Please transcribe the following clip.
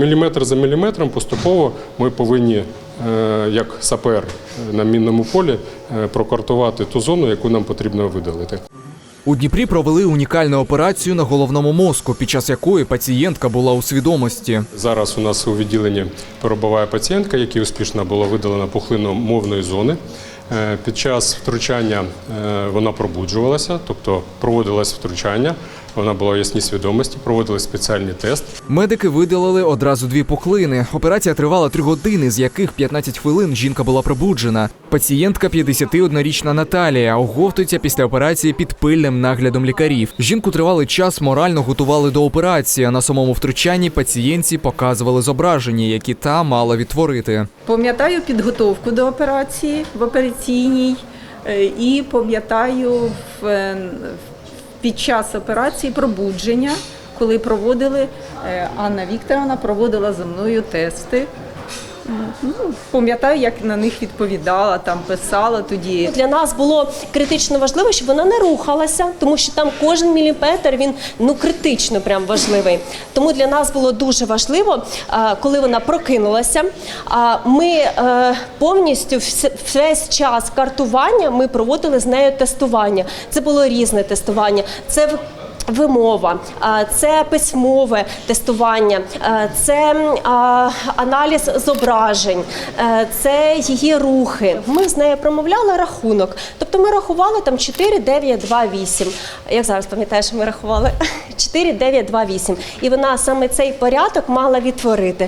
Міліметр за міліметром поступово ми повинні, е, як сапер на мінному полі, е, прокартувати ту зону, яку нам потрібно видалити. У Дніпрі провели унікальну операцію на головному мозку, під час якої пацієнтка була у свідомості. Зараз у нас у відділенні перебуває пацієнтка, якій успішно було видалено пухлину мовної зони. Е, Під час втручання е, вона пробуджувалася, тобто проводилось втручання, вона була в ясній свідомості, проводили спеціальний тест. Медики видалили одразу дві пухлини. Операція тривала три години, з яких 15 хвилин жінка була пробуджена. Пацієнтка 51-річна Наталія оговтується після операції під пильним наглядом лікарів. Жінку тривалий час морально готували до операції. а На самому втручанні пацієнтці показували зображення, які та мала відтворити. Пам'ятаю підготовку до операції в операційній е, і пам'ятаю в- е, під час операції пробудження, коли проводили е, Анна Вікторовна проводила за мною тести. Ну, пам'ятаю, як на них відповідала, там писала тоді. Для нас було критично важливо, щоб вона не рухалася, тому що там кожен міліметр він ну критично прям важливий. Тому для нас було дуже важливо, коли вона прокинулася. а, Ми е, повністю весь час картування ми проводили з нею тестування. Це було різне тестування. Це Вимова, це письмове тестування, це аналіз зображень, це її рухи. Ми з нею промовляли рахунок. Тобто ми рахували там 4, 9, 2, 8. Як зараз пам'ятаєш, ми рахували 4, 9, 2, 8. І вона саме цей порядок мала відтворити.